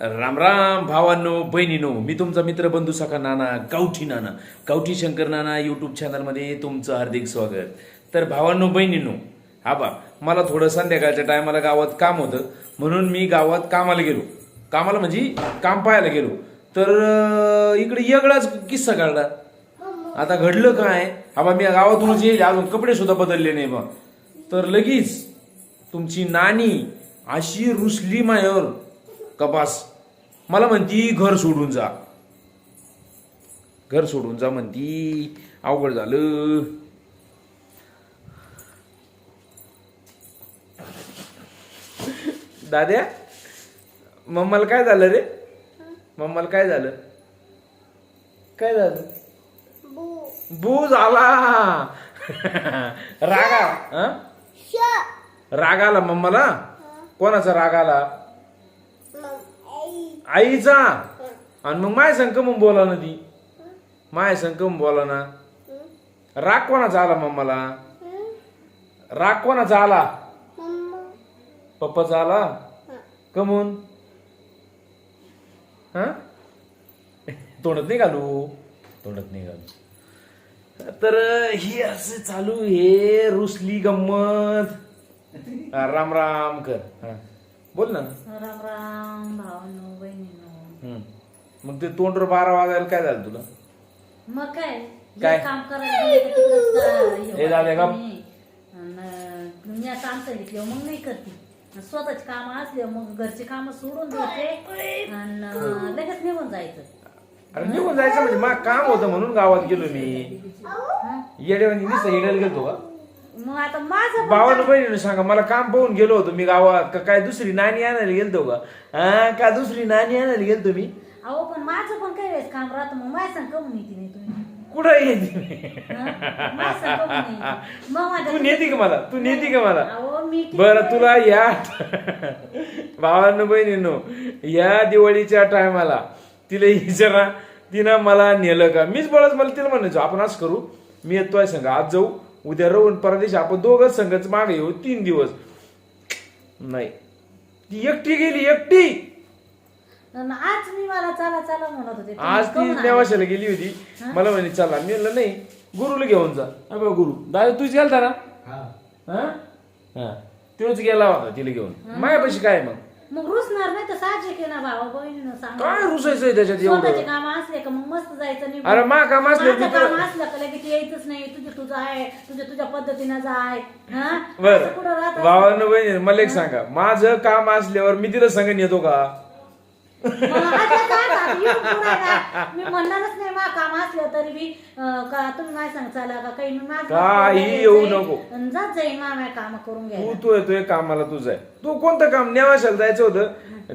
राम राम भावांनो बहिणीनो मी तुमचा मित्र बंधू सखा नाना गावठी नाना गावठी शंकर नाना यूट्यूब चॅनलमध्ये तुमचं हार्दिक स्वागत. तर भावांनो बहिणीनो हा बा मला थोडं संध्याकाळच्या टायमाला गावात काम होतं म्हणून मी गावात कामाला गेलो. कामाला म्हणजे काम पाहायला गेलो. तर इकडे येगळाच किस्सा काढला आता घडलं काय? हा बा मी गावातूनच येईल अजून कपडे सुद्धा बदलले नाही बा. तर लगेच तुमची नानी अशी रुसली मायावर. कपास. मला म्हणती घर सोडून जा. घर सोडून जा म्हणती. अवघड झालं. दाद्या मम्माला काय झालं रे? मम्माला काय झालं? काय झालं? बू झाला. रागा हं? राग आला मम्माला? कोणाचा राग आला? आईचा आणि मग माय संक मग बोला ना ती. माय संक मग बोला ना. राग कोणाचा झाला मम्माला? राग कोणाचा झाला पप्पाचा आला? कमून? हा? तोंडत नाही घालू. तोंडत नाही घालू. तर ही असं चालू हे रुसली गंमत. राम राम कर. हा. बोल ना. राम राम भावानो मग ते तोंडवर बारा वाजायला काय झालं तुला? मग काय? काय? काम करायला गेले का तिकडंच का- हे हे झाले का? अन, मी काम सांगितलं मग नाही करते. अन स्वतःची काम असले मग घरचे काम सोडून द्यायचे आणि लगेच निघून जायचं. अरे निघून जायचं म्हणजे मग काम होतं म्हणून गावात गेलो मी. नुसतं येड्याला गेलतो का? मग आता माझं पण बावन्न बहिणीने सांगा मला काम पाहून गेलो होतो मी गावात. का काय दुसरी नाणी आणायला गेलतो का? हा? का दुसरी नाणी आणायला गेलतो मी? अहो पण माझं पण काही वेळेस काम राहतं मग माझ्या संग कमून येते नाही तुम्ही. कुठं येते मी? हं? माझ्या संग कमून येते. मग माझ्या तू नेती का मला? तू नेती का मला? अहो मी किती बर वेळेस- तुला या भावांनो बहिणीनो या दिवाळीच्या टायमाला तिला विचारा तिनं मला नेलं का? मीच बळच मला तिला म्हणायचो आपण असं करू मी येतोय संघ आज जाऊ. उद्या राहून परदेश आपण दोघंच संघच मागे येऊ तीन दिवस. नाही. ती एकटी गेली एकटी! आज मी मला चला चला म्हणत होते. आज ती? नेवाशाला गेली होती. मला म्हणे चला. मी म्हणलं नाही गुरुला घेऊन जा. अबे गुरु. दादा तूच गेलता ना? हा. हा? तोच गेला होता तिला घेऊन. मायापाशी काय मग? मग रुसणार नाही तर साहजिक आहे ना भावा बहिणीनं सांग. काय रुसायचंय त्याच्यात स्वतःचे एवढं काम का मग मस्त जायचं निघून. अरे मा काम असलं माझं काम असलं का लगेच यायचंच नाही तुझं तुझं आहे तुझ्या तुझ्या पद्धतीनं जाय हा? बर असं कुठं राहत असतं? भावानं बहिणी मला एक सांगा माझं काम असल्यावर मी तिला संग येतो का आता? येऊन. मी म्हणणारच नाही मा काम असलं तरी अं, का तुम्ही काय सांग चला का काही मी माझं काही जायचंय. येऊ नको. अन जात जाईल काम करून तू घ्यायला तू येतोय कामाला तुझं आहे तू कोणतं काम नेवाशाला जायचं होतं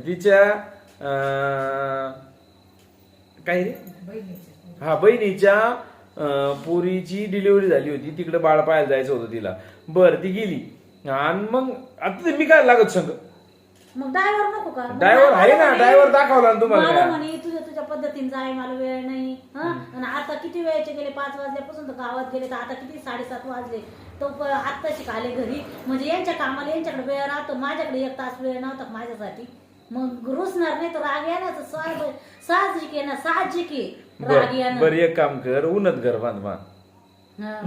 तिच्या अं, काय रे? हा बहिणीच्या पोरीची डिलिव्हरी झाली होती. तिकडे बाळ पाहायला जायचं होतं तिला. बर ती गेली. आणि मग आता ते मी काय लागत संग? मग ड्रायव्हर नको का? ड्रायव्हर आहे ना ड्रायव्हर दाखवला ना तुम्हाला. मला? म्हणे तुझ्या तुझ्या पद्धतीने जाय मला वेळ नाही. हं? आणि आता किती वेळचे गेले? पाच वाजल्यापासून तर गावात गेले. तर आता किती? साडेसात वाजले. तो आत्ताशी आले घरी. म्हणजे यांच्या कामाला यांच्याकडे वेळ राहतो. माझ्याकडे एक तास वेळ नव्हता माझ्यासाठी. मग रुसणार नाही तर राग येणार साहजिक आहे ना साहजिक आहे राग बर येणार बर एक काम कर उन्हत घर बांध मा हं.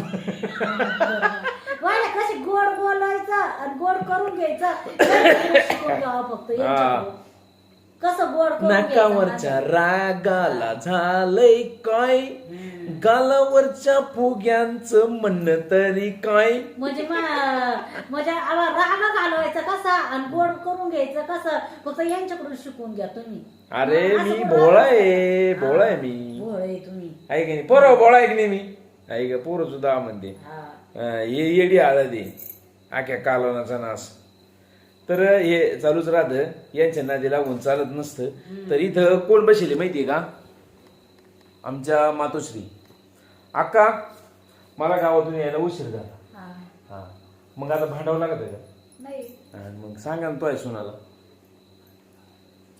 कशी गोड बोलायचं आणि गोड करून घ्यायचं. शिकून घ्यावं फक्त यांच्याकडून. कसं नाकावरच्या रागाला झालंय काय? गालावरच्या फुग्यांचं म्हणणं तरी काय? म्हणजे मा- म्हणजे आवा राग घालवायचा कसा? आणि गोड करून घ्यायचं कसं? फक्त यांच्याकडून शिकून घ्या तुम्ही. अरे मी भोळा? आहे भोळा आहे मी. भोळ तुम्ही. आहे की नाही? पोरं भोळा आहे की नाही मी? आहे का पोरं सुद्धा म्हणते. हा. अं, ये येडी हळदी आख्या कालवनाचा नाश तर हे चालूच राहतं. यांच्या नादी लागून चालत नसतं. तर इथं कोण बसले माहितीये का? आमच्या मातोश्री. अक्का मला गावातून यायला उशीर झाला. हा. मग आता भांडावं लागत आहे का? मग सांगा ना तो आहे सुनाला.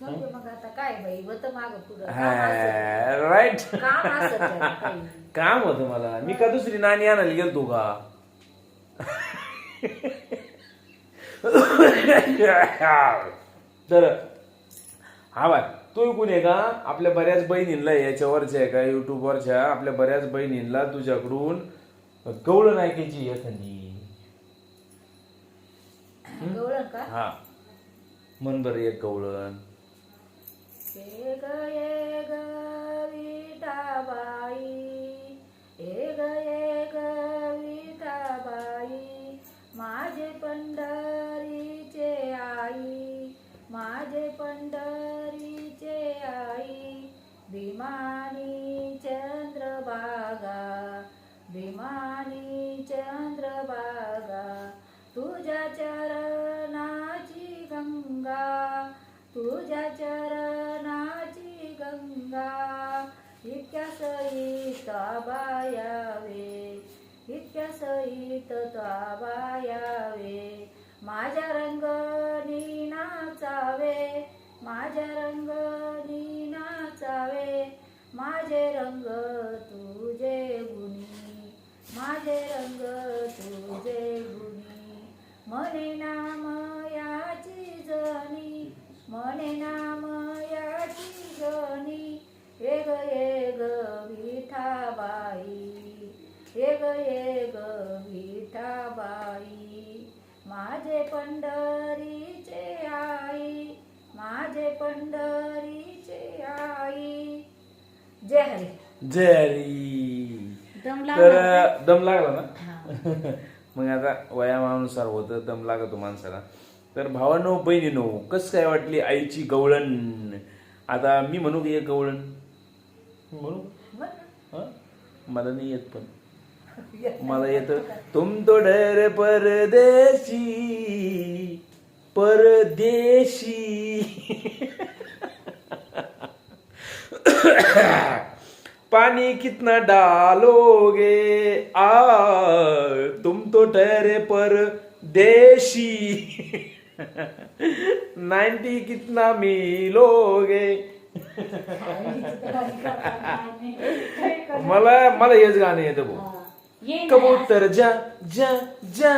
जाऊ दे मग आता काय बाई होत माग पुढं. राईट काम असत त्याला काही. काम होतं मला. मी का दुसरी नाणी आणायला गेलतो का? तर हा बाय तू कोण आहे का? आपल्या बऱ्याच बहिणींना याच्यावरच्या आहे का युट्यूबवरच्या आपल्या बऱ्याच बहिणींना तुझ्याकडून गवळण ऐकायची एखादी हा? मन बरं एक गवळण. सहित इतक्या सहित बायावे माझ्या रंग नाचावे माझ्या रंग नाचावे माझे रंग तुझे गुणी. माझे रंग तुझे गुणी. मने नाम याची जणी मने नाम याची जणी एक एक विठाबाई एक एक विठाबाई माझे पंढरीचे आई माझे पंढरीचे आई. जय हरी. जय हरी. दम तर दम लागला ना? मग आता वयामानुसार होतं दम लागतो माणसाला. तर भावानो बहिणीनो कस काय वाटली आईची गवळण? आता मी म्हणू की एक गवळण? म्हणू. हा? मला नाही येत पण. मला येत तुम तो डर परदेशी परदेशी. पानी कितना डालोगे? आ तुम तो ठहरे पर देशी नाइन्टी कितना मिलोगे? मला मला हेच गाणं येतं भाऊ कबूतर जा जा जा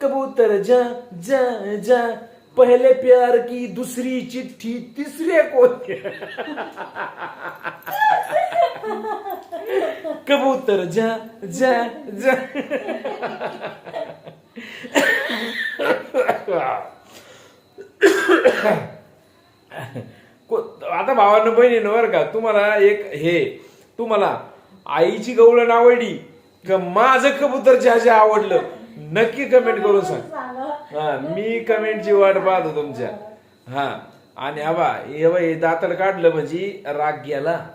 कबूतर जा जा जा पहले प्यार की दूसरी चिट्ठी तीसरे को कबूतर जा जा जा आता भावानं बहिणीनं बरं का तुम्हाला एक हे तुम्हाला आईची गवळण आवडली का माझं कबूतर ज्या आवडलं नक्की कमेंट करून सांग. हा मी कमेंटची वाट पाहतो तुमच्या. हा आणि हवा हे बघ, दातड काढलं म्हणजे राग गेला.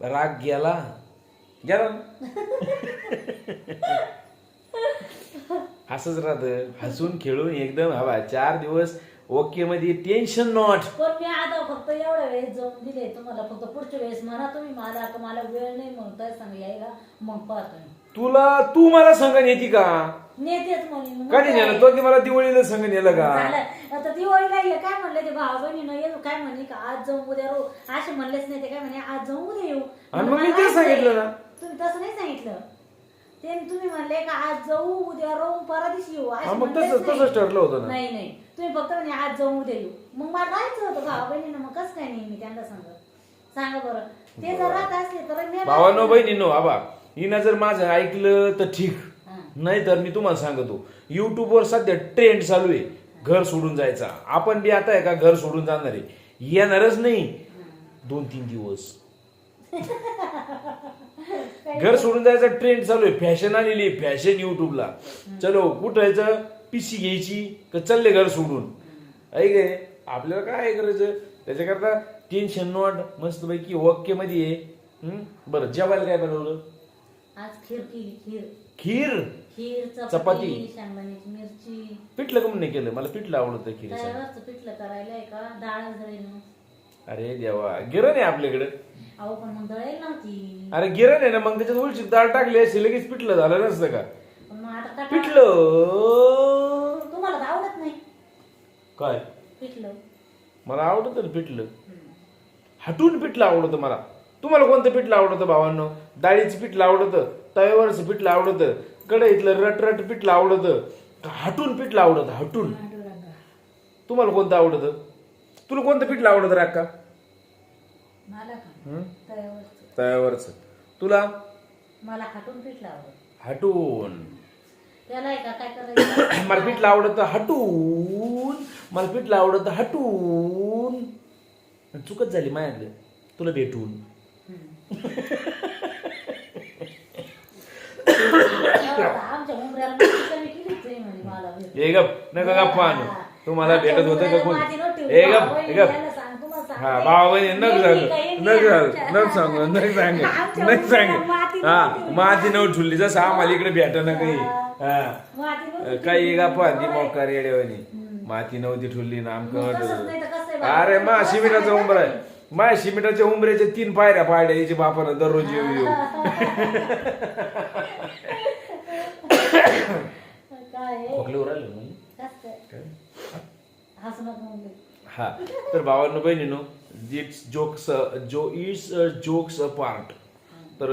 राग गेला. गेला. हसच राहत. हसून खेळून एकदम हवा चार दिवस ओके मध्ये टेन्शन नॉट पण मी आता फक्त एवढ्या वेळेस जाऊन दिले तुम्हाला फक्त पुढच्या वेळेस म्हणा तुम्ही मला का मला वेळ नाही म्हणून काय सांग यायला मग पाहतो मी. तुला तू मला सांगा येते का नेतेच कधी? नेलं तो की मला दिवाळीला सांग नेलं का झालं. आता दिवाळीला ये काय म्हणले ते भाऊ बहिणीनं ये काय म्हणले का आज जाऊ उद्या राहू असे म्हणलेच नाही ते काय म्हणे आज जाऊ उद्या येऊ आणि मग मी मला तेच सांगितलं नाही. ना. तुम्ही तसं नाही सांगितलं ते तुम्ही म्हणले का आज जाऊ उद्या राहू परवा दिवशी येऊ असे हा, मग म्हणलेच तसंच- नाही. तसंच ठरलं होतं ना. नाही नाही. तुम्ही फक्त म्हणे आज जाऊ उद्या येऊ. मग मला राहायचं होतं भाऊ बहिणीनं? मग कसं काय नाही मी त्यांना सांगत? सांगा बरं. ते जर राहत असले तर मी भावानो बहिणीनो आबा हिनं जर माझं ऐकलं तर ठीक. हा. नाही तर मी तुम्हाला सांगतो युट्यूबवर सध्या ट्रेंड चालू आहे. घर सोडून जायचा. आपण बी आता आहे का घर सोडून जाणार आहे. येणारच नाही. दोन तीन दिवस. घर सोडून जायचा ट्रेंड चालू आहे. फॅशन आलेली फॅशन युट्यूबला चलो कुठायचं पिशी घ्यायची. का चालले घर सोडून. ऐक आहे आपल्याला काय करायचं? त्याच्याकरता टेन्शन नॉट मस्त पैकी ओके मध्ये आहे? बरं जेवायला काय बनवलं? आज खीर केली खीर. खीर? खीर चपाती. चपाती. शेंगदाण्याची मिरची. पिठलं कमी नाही केलं? मला पिठलं आवडतं तव्यावरचं पिठलं करायला आहे का? डाळ दळेल अरे देवा गिरण आहे आपल्याकडे. अहो पण मग दळेल नव्हती अरे गिरण आहे ना मग त्याच्यात उलची डाळ टाकली असेल लगेच पिठलं झालं नसतं का? पण मग आता का पिठलं? तुम्हाला तर आवडत नाही. काय? पिठलं. मला आवडतं ना पिठलं. हटून पिठलं आवडतं मला. तुम्हाला कोणतं पिठलं आवडतं भावांनो? डाळीचं पिठलं आवडतं तव्यावरचं पिठलं आवडतं कढईतलं रटरट पिठलं आवडतं. का हटून पिठलं आवडतं हटून. तुम्हाला कोणतं आवडतं? तुला कोणतं पिठलं आवडतं रे अक्का? मला का हं? तव्यावरचं तुला? मला हाटून पीठ लावलं हटून. त्याला आहे का काय करायचं? मला पिठलं आवडतं हटून. मला पिठलं आवडतं हटून. चुकत झाली माझ्याकडे. तुला भेटून. आमच्या उमऱ्याला केलीच म्हणे मला भेट. ए गप. नका गप्पा आणू. तुम्हाला भेटत होतं का कोण. ए गप. ए गप याला सांग, तुम्हाला सांग. हा भावा बहिणी नक यांनी सांग काही नक नाही सांग नक सांग नक सांग हा. माती नऊ ठुली जसं आम्हाला इकडे भेट ना काही. हा. काही गप्पा ती. मोकार येडेवानी माती नव्हती ठुली ना मग तसंच नाही तर कसं आहे आमकं? अरे मा शिमिटाचा उंबर आहे माय शिमिटाच्या उंबऱ्याच्या तीन पायऱ्या पाडल्या याची बापानं दररोज येऊ येऊ? खोकल्यावर हा. तर भावांनो बहिणीनो इट्स जोक्स जो इट्स जोक्स अ पार्ट तर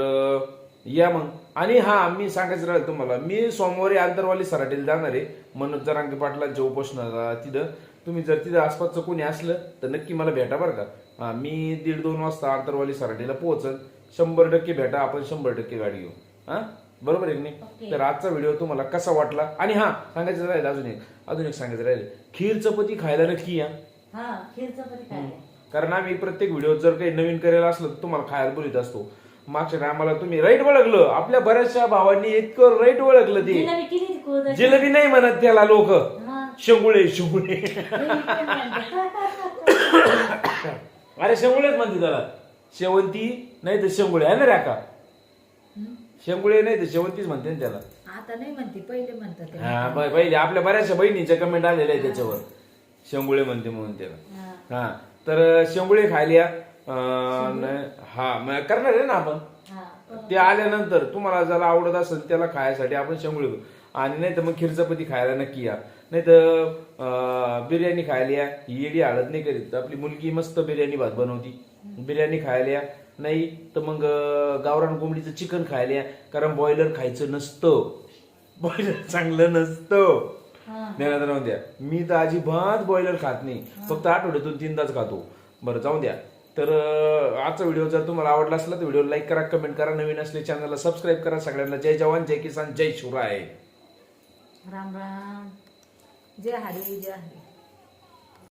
या मग. आणि हा मी सांगायचं राहिलं तुम्हाला मी सोमवारी आंतरवाली सराटीला जाणार आहे. मनोज जरांगे पाटलांच्या उपोषणाला तिथं तुम्ही जर तिथं आसपासचं कोणी असलं तर नक्की मला भेटा बरं का. हा मी दीड दोन वाजता आंतरवाली सराटीला पोहोचल. शंभर टक्के भेटा आपण शंभर टक्के गाडी घेऊ. हा? बरोबर आहे नाही. तर आजचा व्हिडिओ तुम्हाला कसा वाटला? आणि हा सांगायचं राहिलं अजून एक अजून एक सांगायचं राहिलं. खीर चपाती खायला नक्की या. हा खीर चपाती खायला. कारण आम्ही प्रत्येक व्हिडिओ जर काही नवीन करायला असलं तर तुम्हाला खायला बोलित असतो. मागच्या टायमाला तुम्ही राईट ओळखलं. आपल्या बऱ्याचशा भावांनी इतकं राईट ओळखलं ते. जिलेबी केली ती कुरडई. जिलेबी नाही म्हणत त्याला लोक. शेंगुळे शेंगुळे. अरे शेंगुळेच म्हणते त्याला. शेवंती नाही तर शेंगुळे. आहे ना राका शेंगुळे नाही तर शेवंतीच म्हणते ना त्याला. आता नाही म्हणते पहिले म्हणतात ते. हा ब- पहिले. आपल्या बऱ्याचशा बहिणीच्या कमेंट आलेल्या आहे त्याच्यावर. शेंगुळे म्हणते म्हणून त्याला. हा, तर शेंगुळे खायला अं, न- हा करणार आहे ना आपण. ते आल्यानंतर तुम्हाला ज्याला आवडत असेल त्याला खायसाठी आपण शेंगुळे करू आणि नाही तर मग खिरचपती खायला नक्की या. नाही तर बिर्याणी खायला या. ही येडी हळद नाही करीत. आपली मुलगी मस्त बिर्याणी भात बनवती. बिर्याणी खायला या. नाही तर मग अं, गावरान कोंबडीचं चिकन खायला या. कारण बॉयलर खायचं नसतं. बॉयलर चांगलं नसतं. ज्ञानात राहून द्या. मी तर अजिबात बॉयलर खात नाही. फक्त आठवड्यातून तीनदाच खातो. बरं जाऊन द्या. तर आजचा व्हिडिओ जर तुम्हाला आवडला असला तर व्हिडिओ लाईक करा कमेंट करा. नवीन असले चॅनलला सबस्क्राईब करा. सगळ्यांना जय जवान जय किसान जय शिवराय. राम राम. जय हरी जय हरी.